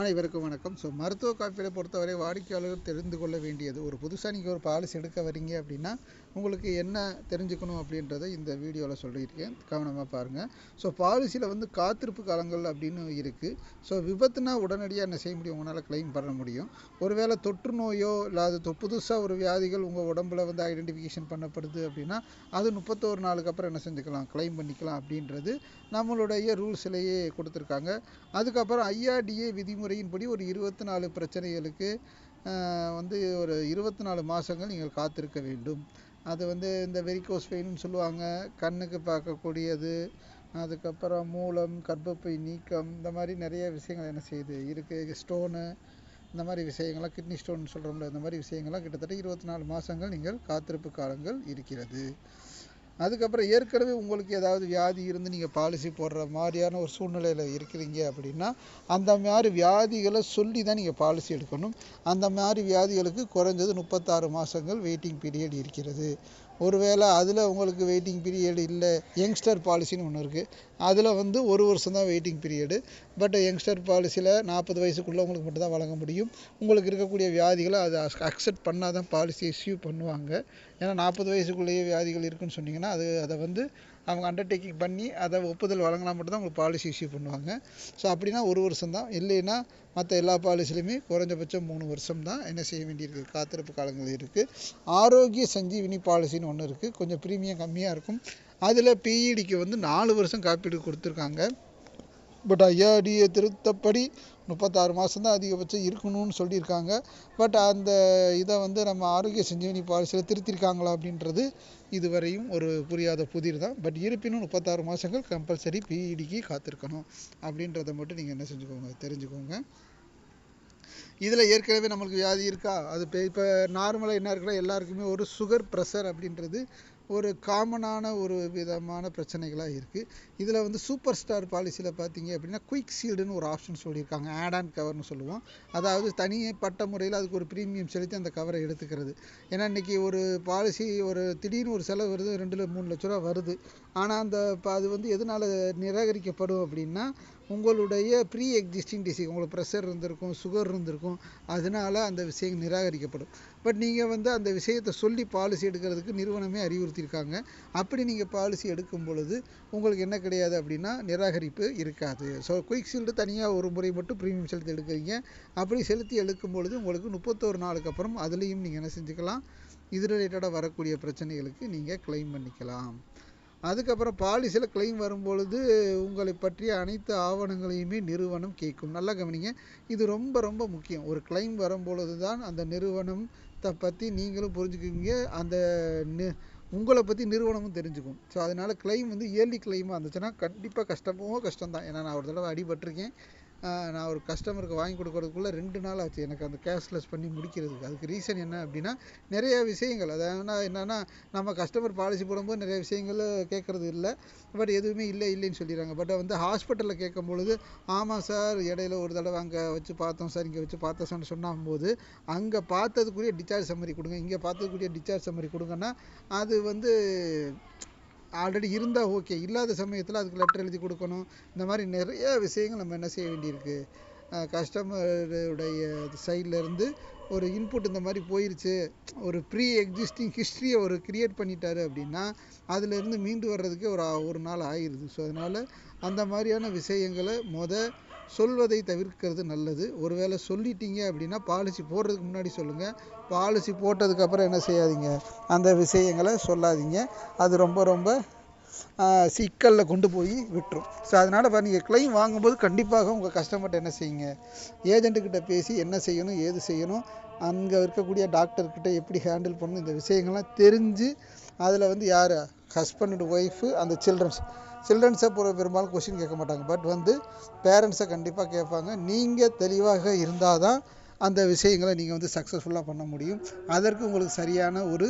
அனைவருக்கும் வணக்கம். ஸோ மருத்துவ காப்பீடை பொறுத்தவரை வாடிக்கையாளர்கள் தெரிந்து கொள்ள வேண்டியது. ஒரு புதுசாக நீங்கள் ஒரு பாலிசி எடுக்க வரீங்க அப்படின்னா உங்களுக்கு என்ன தெரிஞ்சுக்கணும் அப்படின்றத இந்த வீடியோவில் சொல்லியிருக்கேன். கவனமாக பாருங்கள் ஸோ பாலிசியில் வந்து காத்திருப்பு காலங்கள் அப்படின்னு இருக்குது ஸோ விபத்துனா உடனடியாக என்ன செய்ய முடியும்? உங்களால் கிளைம் பண்ண முடியும். ஒருவேளை தொற்று நோயோ இல்லை அது புதுசாக ஒரு வியாதிகள் உங்கள் உடம்புல வந்து ஐடென்டிஃபிகேஷன் பண்ணப்படுது அப்படின்னா அது முப்பத்தோரு நாளுக்கு அப்புறம் என்ன செஞ்சுக்கலாம்? கிளைம் பண்ணிக்கலாம் அப்படின்றது நம்மளுடைய ரூல்ஸ்லேயே கொடுத்துருக்காங்க. அதுக்கப்புறம் ஐஆர்டிஏ விதிமுறையின்படி ஒரு இருபத்தி நாலு பிரச்சனைகளுக்கு வந்து ஒரு இருபத்தி நாலு மாதங்கள் நீங்கள் காத்திருக்க வேண்டும். அது வந்து இந்த வெரிகோஸ் பெயின்னு சொல்லுவாங்க. கண்ணுக்கு பார்க்கக்கூடியது. அதுக்கப்புறம் மூலம் கர்ப்பப்பை நீக்கம் இந்த மாதிரி நிறைய விஷயங்கள் என்ன செய்யுது? இருக்குது ஸ்டோனு இந்த மாதிரி விஷயங்கள்லாம் கிட்னி ஸ்டோன் சொல்கிறோம்ல இந்த மாதிரி விஷயங்கள்லாம் கிட்டத்தட்ட இருபத்தி நாலு மாதங்கள் நீங்கள் காத்திருப்பு காலங்கள் இருக்கிறது. அதுக்கப்புறம் ஏற்கனவே உங்களுக்கு ஏதாவது வியாதி இருந்து நீங்கள் பாலிசி போடுற மாதிரியான ஒரு சூழ்நிலையில் இருக்கிறீங்க அப்படின்னா அந்த மாதிரி வியாதிகளை சொல்லி தான் நீங்கள் பாலிசி எடுக்கணும். அந்த மாதிரி வியாதிகளுக்கு குறைஞ்சது முப்பத்தாறு மாதங்கள் வெயிட்டிங் பீரியட் இருக்கிறது. ஒருவேளை அதில் உங்களுக்கு வெயிட்டிங் பீரியட் இல்லை யங்ஸ்டர் பாலிசின்னு ஒன்று இருக்குது அதில் வந்து ஒரு வருஷம் தான் வெயிட்டிங் பீரியடு பட் யங்ஸ்டர் பாலிசியில் நாற்பது வயசுக்குள்ளவங்களுக்கு மட்டும் தான் வழங்க முடியும். உங்களுக்கு இருக்கக்கூடிய வியாதிகளை அதை அக்செப்ட் பண்ணால் தான் பாலிசி இஸ்யூ பண்ணுவாங்க. ஏன்னா நாற்பது வயசுக்குள்ளேயே வியாதிகள் இருக்குன்னு சொன்னிங்கன்னா அது அதை வந்து அவங்க அண்டர்டேக்கிங் பண்ணி அதை ஒப்புதல் வழங்கினா மட்டும்தான் உங்களுக்கு பாலிசி இஸ்யூ பண்ணுவாங்க. ஸோ அப்படின்னா ஒரு வருஷம் தான் இல்லைன்னா மற்ற எல்லா பாலிசிலையுமே குறைஞ்சபட்சம் மூணு வருஷம் தான் என்ன செய்ய வேண்டியிருக்கு? காத்திருப்பு காலங்கள் இருக்குது ஆரோக்கிய சஞ்சீவினி பாலிசின்னு ஒன்று இருக்குது கொஞ்சம் ப்ரீமியம் கம்மியாக இருக்கும். அதில் பிஇடிக்கு வந்து நாலு வருஷம் காப்பீடு கொடுத்துருக்காங்க. பட் ஐஆர்டிஏ திருத்தப்படி முப்பத்தாறு மாதம் தான் அதிகபட்சம் இருக்கணும்னு சொல்லியிருக்காங்க. பட் அந்த இதை வந்து நம்ம ஆரோக்கிய சஞ்சீவனி பாலிசியில் திருத்திருக்காங்களா அப்படின்றது இதுவரையும் ஒரு புரியாத புதிர் தான். பட் இருப்பினும் முப்பத்தாறு மாதங்கள் கம்பல்சரி பிஇடிக்கு காத்திருக்கணும் அப்படின்றத மட்டும் நீங்கள் என்ன செஞ்சுக்கோங்க தெரிஞ்சுக்கோங்க. இதில் ஏற்கனவே நம்மளுக்கு வியாதி இருக்கா? அது இப்போ இப்போ நார்மலாக என்ன இருக்குன்னா எல்லாருக்குமே ஒரு சுகர் ப்ரெஷர் அப்படின்றது ஒரு காமனான ஒரு விதமான பிரச்சனைகளாக இருக்குது இதில் வந்து சூப்பர் ஸ்டார் பாலிசியில் பார்த்தீங்க அப்படின்னா குயிக் சீல்டுன்னு ஒரு ஆப்ஷன் சொல்லியிருக்காங்க. ஆட் ஆன் கவர்னு சொல்லுவோம். அதாவது தனிப்பட்ட முறையில் அதுக்கு ஒரு ப்ரீமியம் செலுத்தி அந்த கவரை எடுத்துக்கிறது. ஏன்னா இன்றைக்கி ஒரு பாலிசி ஒரு திடீர்னு ஒரு செலவு வருது ரெண்டு மூணு லட்ச ரூபா வருது. ஆனால் அந்த இப்போ அது வந்து எதனால் நிராகரிக்கப்படும் அப்படின்னா உங்களுடைய ப்ரீ எக்ஸிஸ்டிங் டிசீஸ் உங்களுக்கு ப்ரெஷர் இருந்திருக்கும் சுகர் இருந்திருக்கும் அதனால அந்த விஷயம் நிராகரிக்கப்படும். பட் நீங்கள் வந்து அந்த விஷயத்தை சொல்லி பாலிசி எடுக்கிறதுக்கு நிறுவனமே அறிவுறுத்தியிருக்காங்க. அப்படி நீங்கள் பாலிசி எடுக்கும் பொழுது உங்களுக்கு என்ன கிடையாது அப்படின்னா நிராகரிப்பு இருக்காது. ஸோ குயிக் ஷீல்டு தனியாக ஒரு முறை மட்டும் ப்ரீமியம் செலுத்தி எடுக்கிறீங்க. அப்படி செலுத்தி எடுக்கும் பொழுது உங்களுக்கு முப்பத்தோரு நாளுக்கு அப்புறம் அதுலேயும் நீங்கள் என்ன செஞ்சுக்கலாம்? இது ரிலேட்டடாக வரக்கூடிய பிரச்சனைகளுக்கு நீங்கள் க்ளைம் பண்ணிக்கலாம். அதுக்கப்புறம் பாலிசியில் கிளைம் வரும்பொழுது உங்களை பற்றிய அனைத்து ஆவணங்களையுமே நிறுவனம் கேட்கும். நல்லா கவனிங்க. இது ரொம்ப ரொம்ப முக்கியம். ஒரு கிளைம் வரும்பொழுது தான் அந்த நிறுவனத்தை பற்றி நீங்களும் புரிஞ்சுக்குவீங்க. அந்த நி உங்களை பற்றி நிறுவனமும் தெரிஞ்சுக்கும். ஸோ அதனால் கிளைம் வந்து இயர்லி கிளைமாக இருந்துச்சுன்னா கண்டிப்பாக கஷ்டமோ கஷ்டம் தான் ஏன்னா நான் ஒரு தடவை அடிபட்டிருக்கேன். நான் ஒரு கஸ்டமருக்கு வாங்கி கொடுக்கறதுக்குள்ளே ரெண்டு நாள் ஆச்சு. எனக்கு அந்த கேஷ்லெஸ் பண்ணி முடிக்கிறதுக்கு. அதுக்கு ரீசன் என்ன அப்படின்னா நிறைய விஷயங்கள். அதாவது என்னென்னா நம்ம கஸ்டமர் பாலிசி போடும்போது நிறைய விஷயங்கள் கேட்குறது இல்லை. பட் எதுவுமே இல்லை இல்லைன்னு சொல்லிடுறாங்க. பட் வந்து ஹாஸ்பிட்டலில் கேட்கும் பொழுது ஆமாம் சார் இடையில ஒரு தடவை அங்கே வச்சு பார்த்தோம் சார் இங்கே வச்சு பார்த்தோம் சார்னு சொன்னாம்போது அங்கே பார்த்ததுக்குரிய டிஸ்சார்ஜ் சம்மரி கொடுங்க. இங்கே பார்த்ததுக்குரிய டிஸ்சார்ஜ் சம்மரி கொடுங்கன்னா அது வந்து ஆல்ரெடி இருந்தால் ஓகே. இல்லாத சமயத்தில் அதுக்கு லெட்டர் எழுதி கொடுக்கணும். இந்த மாதிரி நிறைய விஷயங்கள் நம்ம என்ன செய்ய வேண்டியிருக்கு? கஸ்டமருடைய சைட்லேருந்து ஒரு இன்புட் இந்த மாதிரி போயிருச்சு. ஒரு ப்ரீ எக்ஸிஸ்டிங் ஹிஸ்ட்ரியை ஒரு கிரியேட் பண்ணிட்டாரு அப்படின்னா அதுலேருந்து மீண்டு வர்றதுக்கு ஒரு ஒரு நாள் ஆயிடுது ஸோ அதனால் அந்த மாதிரியான விஷயங்களை மொத சொல்வதை தவிர்க்கிறது நல்லது. ஒருவேளை சொல்லிட்டீங்க அப்படின்னா பாலிசி போடுறதுக்கு முன்னாடி சொல்லுங்கள் பாலிசி போட்டதுக்கப்புறம் என்ன செய்யாதீங்க? அந்த விஷயங்களை சொல்லாதீங்க. அது ரொம்ப ரொம்ப சிக்கலில் கொண்டு போய் விட்டுரும். ஸோ அதனால் இப்போ நீங்கள் கிளைம் வாங்கும்போது கண்டிப்பாக உங்கள் கஸ்டமர்கிட்ட என்ன செய்யுங்க? ஏஜென்ட்டுக்கிட்ட பேசி என்ன செய்யணும் ஏது செய்யணும் அங்கே இருக்கக்கூடிய டாக்டர்கிட்ட எப்படி ஹேண்டில் பண்ணணும் இந்த விஷயங்கள்லாம் தெரிஞ்சு அதில் வந்து யார்? ஹஸ்பண்ட் ஒய்ஃபு அந்த சில்ட்ரன்ஸ் சில்ட்ரன்ஸை பொறு பெரும்பாலும் கொஷின் கேட்க மாட்டாங்க. பட் வந்து பேரண்ட்ஸை கண்டிப்பாக கேட்பாங்க. நீங்கள் தெளிவாக இருந்தால் தான் அந்த விஷயங்களை நீங்கள் வந்து சக்ஸஸ்ஃபுல்லாக பண்ண முடியும். அதற்கு உங்களுக்கு சரியான ஒரு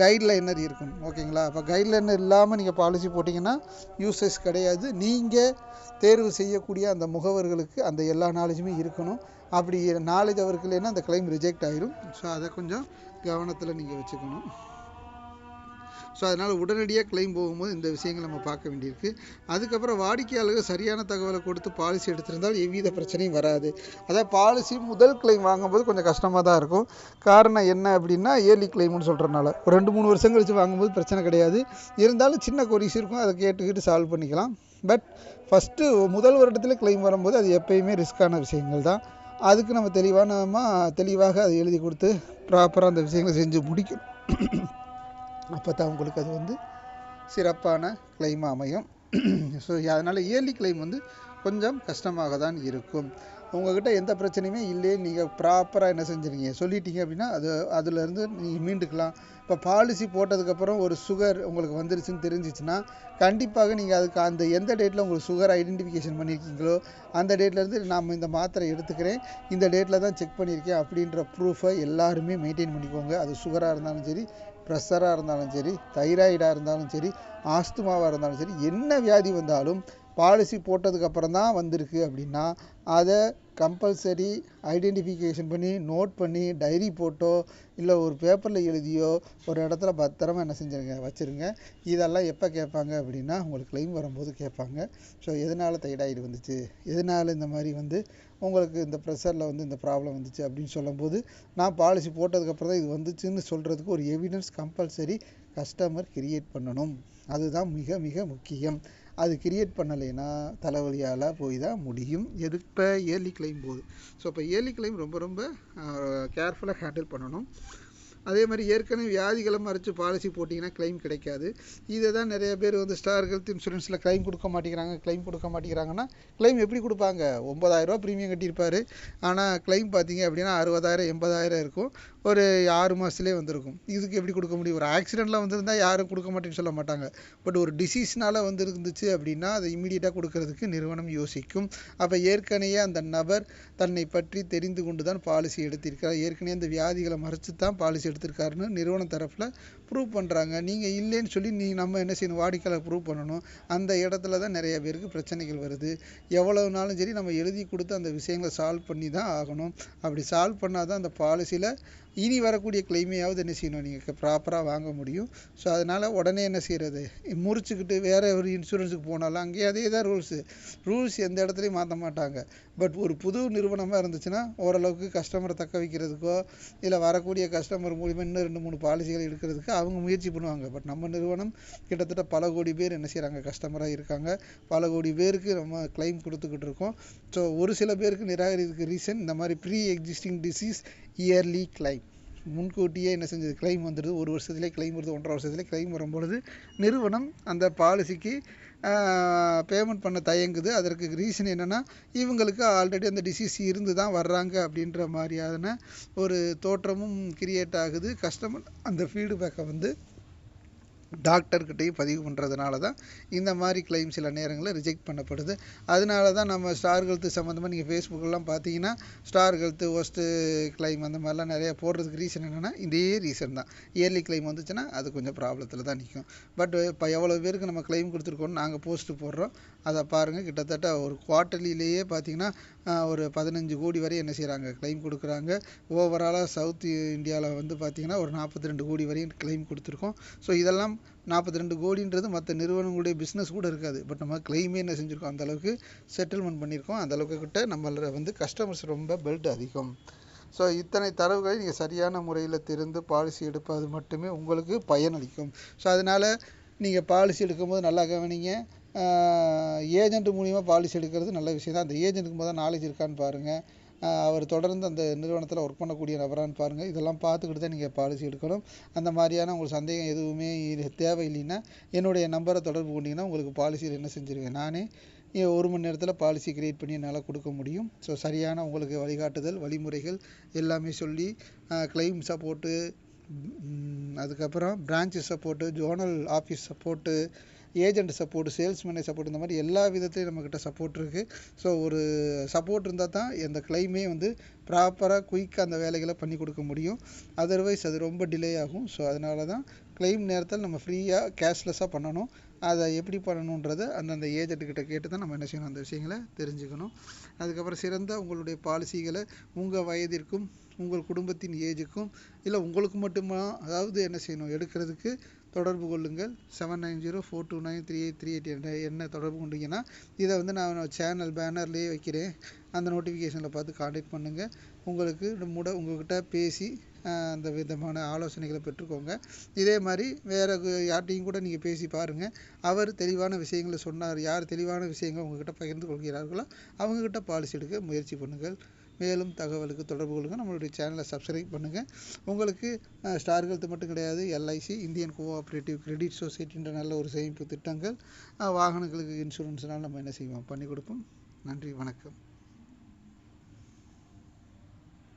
கைட்லைனர் இருக்கணும் ஓகேங்களா? அப்போ கைட்லைனர் இல்லாமல் நீங்கள் பாலிசி போட்டிங்கன்னா யூசஸ் கிடையாது. நீங்கள் தேர்வு செய்யக்கூடிய அந்த முகவர்களுக்கு அந்த எல்லா நாலேஜுமே இருக்கணும். அப்படி நாலேஜ் அவருக்கு இல்லைன்னா அந்த கிளைம் ரிஜெக்ட் ஆயிரும். ஸோ அதை கொஞ்சம் கவனத்தில் நீங்கள் வச்சுக்கணும். ஸோ அதனால் உடனடியாக கிளைம் போகும்போது இந்த விஷயங்கள் நம்ம பார்க்க வேண்டியிருக்கு. அதுக்கப்புறம் வாடிக்கையாளர்கள் சரியான தகவலை கொடுத்து பாலிசி எடுத்திருந்தால் எவ்வித பிரச்சனையும் வராது. அதாவது பாலிசி முதல் கிளைம் வாங்கும்போது கொஞ்சம் கஷ்டமாக தான் இருக்கும். காரணம் என்ன அப்படின்னா ஏர்லி கிளைம்னு சொல்கிறனால ஒரு ரெண்டு மூணு வருஷம் கழித்து வாங்கும்போது பிரச்சனை கிடையாது. இருந்தாலும் சின்ன கொரிஸ் இருக்கும் அதை கேட்டுக்கிட்டு சால்வ் பண்ணிக்கலாம். பட் ஃபஸ்ட்டு முதல் வருடத்தில் கிளைம் வரும்போது அது எப்பயுமே ரிஸ்க்கான விஷயங்கள் தான். அதுக்கு நம்ம தெளிவானமாக தெளிவாக அதை எழுதி கொடுத்து ப்ராப்பராக அந்த விஷயங்களை செஞ்சு முடிக்கணும். அப்போ தான் உங்களுக்கு அது வந்து சிறப்பான கிளைம் அமையும். ஸோ அதனால் இயர்லி கிளைம் வந்து கொஞ்சம் கஷ்டமாக தான் இருக்கும். உங்ககிட்ட எந்த பிரச்சனையுமே இல்லையே நீங்கள் ப்ராப்பராக என்ன செஞ்சுருங்க சொல்லிட்டீங்க அப்படின்னா அது அதுலேருந்து நீங்கள் மீண்டுக்கலாம். இப்போ பாலிசி போட்டதுக்கப்புறம் ஒரு சுகர் உங்களுக்கு வந்துருச்சுன்னு தெரிஞ்சிச்சுன்னா கண்டிப்பாக நீங்கள் அதுக்கு அந்த எந்த டேட்டில் உங்களுக்கு சுகர் ஐடென்டிஃபிகேஷன் பண்ணியிருக்கீங்களோ அந்த டேட்லேருந்து நாம் இந்த மாத்திரை எடுத்துக்கிறேன் இந்த டேட்டில் தான் செக் பண்ணியிருக்கேன் அப்படின்ற ப்ரூஃபை எல்லாருமே மெயின்டைன் பண்ணிக்கோங்க. அது சுகராக இருந்தாலும் சரி ப்ரெஷராக இருந்தாலும் சரி தைராய்டாக இருந்தாலும் சரி ஆஸ்துமாவாக இருந்தாலும் சரி என்ன வியாதி வந்தாலும் பாலிசி போட்டதுக்கப்புறம் தான் வந்திருக்கு அப்படின்னா அதை கம்பல்சரி ஐடென்டிஃபிகேஷன் பண்ணி நோட் பண்ணி டைரி போட்டோ இல்லை ஒரு பேப்பரில் எழுதியோ ஒரு இடத்துல பத்திரமா என்ன செஞ்சுருங்க வச்சுருங்க. இதெல்லாம் எப்போ கேட்பாங்க அப்படின்னா உங்களுக்கு கிளைம் வரும்போது கேட்பாங்க. ஸோ எதனால் தைராய்டு வந்துச்சு? எதனால் இந்த மாதிரி வந்து உங்களுக்கு இந்த ப்ரெஷரில் வந்து இந்த ப்ராப்ளம் வந்துச்சு அப்படின்னு சொல்லும்போது நான் பாலிசி போட்டதுக்கப்புறம் தான் இது வந்துச்சுன்னு சொல்கிறதுக்கு ஒரு எவிடன்ஸ் கம்பல்சரி கஸ்டமர் கிரியேட் பண்ணணும். அதுதான் மிக மிக முக்கியம். அது கிரியேட் பண்ணலைன்னா தலைவலியால் போய் தான் முடியும். எது இப்போ கிளைம் போகுது. ஸோ இப்போ ஏர்லி கிளைம் ரொம்ப ரொம்ப கேர்ஃபுல்லாக ஹேண்டில் பண்ணணும். அதே மாதிரி ஏற்கனவே வியாதிகளை மறைச்சு பாலிசி போட்டிங்கன்னா கிளைம் கிடைக்காது. இதை தான் நிறைய பேர் வந்து ஸ்டார் ஹெல்த் இன்சூரன்ஸில் கிளைம் கொடுக்க மாட்டேங்கிறாங்க கிளைம் கொடுக்க மாட்டேங்கிறாங்கன்னா கிளைம் எப்படி கொடுப்பாங்க? ஒம்பதாயிரரூபா ப்ரீமியம் கட்டியிருப்பார். ஆனால் கிளைம் பார்த்தீங்க அப்படின்னா அறுபதாயிரம் எண்பதாயிரம் இருக்கும். ஒரு ஆறு மாதத்துலேயே வந்திருக்கும். இதுக்கு எப்படி கொடுக்க முடியும்? ஒரு ஆக்சிடெண்ட்டில் வந்திருந்தால் யாரும் கொடுக்க மாட்டேன்னு சொல்ல மாட்டாங்க. பட் ஒரு டிசீஸ்னால் வந்து இருந்துச்சு அப்படின்னா அதை இமீடியட்டாக கொடுக்கறதுக்கு நிறுவனம் யோசிக்கும். அப்போ ஏற்கனவே அந்த நபர் தன்னை பற்றி தெரிந்து கொண்டு தான் பாலிசி எடுத்திருக்கிறார். ஏற்கனவே அந்த வியாதிகளை மறைச்சு தான் பாலிசி எடுத்திருக்காருன்னு நிறுவனம் தரப்பில் ப்ரூவ் பண்ணுறாங்க நீங்கள் இல்லைன்னு சொல்லி நீ நம்ம என்ன செய்யணும்? வாடிக்கையாளர் ப்ரூவ் பண்ணணும். அந்த இடத்துல தான் நிறைய பேருக்கு பிரச்சனைகள் வருது. எவ்வளவு நாளும் சரி நம்ம எழுதி கொடுத்து அந்த விஷயங்களை சால்வ் பண்ணி தான் ஆகணும். அப்படி சால்வ் பண்ணால் தான் அந்த பாலிசியில் இனி வரக்கூடிய கிளைமையாவது என்ன செய்யணும்? நீங்கள் ப்ராப்பராக வாங்க முடியும். ஸோ அதனால் உடனே என்ன செய்கிறது முறிச்சுக்கிட்டு வேறு ஒரு இன்சூரன்ஸுக்கு போனாலும் அங்கேயே அதே தான் ரூல்ஸு ரூல்ஸ் எந்த இடத்துலையும் மாற்ற மாட்டாங்க. பட் ஒரு புது நிறுவனமாக இருந்துச்சுன்னா ஓரளவுக்கு கஸ்டமரை தக்க வைக்கிறதுக்கோ இல்லை வரக்கூடிய கஸ்டமர் மூலிமா இன்னும் ரெண்டு மூணு பாலிசிகள் எடுக்கிறதுக்கு அவங்க முயற்சி பண்ணுவாங்க. பட் நம்ம நிறுவனம் கிட்டத்தட்ட பல கோடி பேர் என்ன செய்கிறாங்க கஸ்டமராக இருக்காங்க. பல கோடி பேருக்கு நம்ம கிளைம் கொடுத்துக்கிட்டு இருக்கோம். ஸோ ஒரு சில பேருக்கு நிராகரிக்கிறதுக்கு ரீசன் இந்த மாதிரி pre existing disease early claim முன்கூட்டியே என்ன செஞ்சது? கிளைம் வந்துடுது. ஒரு வருஷத்துலேயே கிளைம் வருது ஒன்றரை வருஷத்துலேயே கிளைம் வரும்பொழுது நிறுவனம் அந்த பாலிசிக்கு பேமெண்ட் பண்ண தயங்குது. அதற்கு ரீசன் என்னென்னா இவங்களுக்கு ஆல்ரெடி அந்த டிசீஸ் இருந்து தான் வர்றாங்க அப்படின்ற மாதிரியான ஒரு தோற்றமும் கிரியேட் ஆகுது. கஸ்டமர் அந்த ஃபீட்பேக்கை வந்து டாக்டர்கிட்டையும் பதிவு பண்ணுறதுனால தான் இந்த மாதிரி கிளைம் சில நேரங்களில் ரிஜெக்ட் பண்ணப்படுது. அதனால தான் நம்ம ஸ்டார் ஹெல்த்து சம்மந்தமாக நீங்கள் ஃபேஸ்புக்கெல்லாம் பார்த்தீங்கன்னா ஸ்டார் ஹெல்த்து ஒஸ்ட்டு கிளைம் அந்த மாதிரிலாம் நிறையா போடுறதுக்கு ரீசன் என்னென்னா இதே ரீசன் தான். இயர்லி கிளைம் வந்துச்சுன்னா அது கொஞ்சம் ப்ராப்ளத்தில் தான் நிற்கும் பட் இப்போ எவ்வளோ பேருக்கு நம்ம கிளைம் கொடுத்துருக்கோம்னு நாங்கள் போஸ்ட்டு போடுறோம். அதை பாருங்கள் கிட்டத்தட்ட ஒரு குவார்ட்டர்லிலேயே பார்த்தீங்கன்னா ஒரு பதினஞ்சு கோடி வரை என்ன செய்கிறாங்க கிளைம் கொடுக்குறாங்க. ஓவராலாக சவுத் இந்தியாவில் வந்து பார்த்திங்கன்னா ஒரு நாற்பத்தி ரெண்டு கோடி வரையும் கிளைம் கொடுத்துருக்கோம். ஸோ இதெல்லாம் நாற்பத்தி ரெண்டு கோடின்றது மற்ற நிறுவனங்களுடைய பிஸ்னஸ் கூட இருக்காது. பட் நம்ம கிளைமே என்ன செஞ்சுருக்கோம்? அந்தளவுக்கு செட்டில்மெண்ட் பண்ணியிருக்கோம் அந்தளவுக்கு கிட்ட நம்மளோட வந்து கஸ்டமர்ஸ் ரொம்ப பெல்ட் அதிகம். ஸோ இத்தனை தரவுகளை நீங்கள் சரியான முறையில் திறந்து பாலிசி எடுப்பது மட்டுமே உங்களுக்கு பயனளிக்கும் ஸோ அதனால் நீங்கள் பாலிசி எடுக்கும்போது நல்லா கவனிங்க. ஏஜென்ட் மூலிமா பாலிசி எடுக்கிறது நல்ல விஷயம் தான் அந்த ஏஜென்ட்டுக்கு முதல் நாலேஜ் இருக்கான்னு பாருங்கள் அவர் தொடர்ந்து அந்த நிறுவனத்தில் ஒர்க் பண்ணக்கூடிய நபரான்னு பாருங்கள் இதெல்லாம் பார்த்துக்கிட்டு தான் நீங்கள் பாலிசி எடுக்கணும். அந்த மாதிரியான உங்களுக்கு சந்தேகம் எதுவுமே தேவையில்லைன்னா என்னுடைய நம்பரை தொடர்பு கொண்டீங்கன்னா உங்களுக்கு பாலிசியில் என்ன செஞ்சுருவேன். நானே ஒரு மணி நேரத்தில் பாலிசி கிரியேட் பண்ணி என்னால் கொடுக்க முடியும். ஸோ சரியான உங்களுக்கு வழிகாட்டுதல் வழிமுறைகள் எல்லாமே சொல்லி கிளைம் சப்போர்ட்டு அதுக்கப்புறம் branch support zonal office support agent support சேல்ஸ்மேனை support இந்த மாதிரி எல்லா விதத்துலையும் நம்மக்கிட்ட சப்போர்ட் இருக்குது ஸோ ஒரு சப்போர்ட் இருந்தால் தான் எந்த கிளைமே வந்து ப்ராப்பராக குயிக்காக அந்த வேலைகளை பண்ணி கொடுக்க முடியும். அதர்வைஸ் அது ரொம்ப டிலே ஆகும். ஸோ அதனால தான் கிளைம் நேரத்தில் நம்ம ஃப்ரீயாக கேஷ்லெஸ்ஸாக பண்ணணும். அதை எப்படி பண்ணணுன்றதை அந்தந்த ஏஜென்ட்டுக்கிட்ட கேட்டு தான் நம்ம என்ன செய்யணும் அந்த விஷயங்களை தெரிஞ்சுக்கணும். அதுக்கப்புறம் சிறந்த உங்களுடைய பாலிசிகளை உங்கள் வயதிற்கும் உங்கள் குடும்பத்தின் ஏஜுக்கும் இல்லை உங்களுக்கு மட்டுமா அதாவது என்ன செய்யணும் எடுக்கிறதுக்கு தொடர்பு கொள்ளுங்கள். Seven nine zero four two nine three eight three eight என்ற எண்ணை தொடர்பு கொண்டீங்கன்னா இதை வந்து நான் சேனல் பேனர்லேயே வைக்கிறேன். அந்த நோட்டிஃபிகேஷனில் பார்த்து காண்டாக்ட் பண்ணுங்கள் உங்களுக்கு முட உங்கள்கிட்ட பேசி அந்த விதமான ஆலோசனைகளை பெற்றுக்கோங்க. இதே மாதிரி வேறு யார்கிட்டையும் கூட நீங்கள் பேசி பாருங்கள் அவர் தெளிவான விஷயங்களை சொன்னார் யார் தெளிவான விஷயங்கள் உங்ககிட்ட பகிர்ந்து கொள்கிறார்களோ அவங்கக்கிட்ட பாலிசி எடுக்க முயற்சி பண்ணுங்கள். மேலும் தகவலுக்கு தொடர்பு கொள்ளுங்கள் நம்மளுடைய சேனலை சப்ஸ்கிரைப் பண்ணுங்கள் உங்களுக்கு ஸ்டார் ஹெல்த் மட்டும் கிடையாது எல்ஐசி இந்தியன் கோஆப்ரேட்டிவ் கிரெடிட் சொசைட்டின்ற நல்ல ஒரு சேமிப்பு திட்டங்கள் வாகனங்களுக்கு இன்சூரன்ஸ்னால் நம்ம என்ன செய்வோம்? பண்ணி கொடுப்போம். நன்றி வணக்கம்.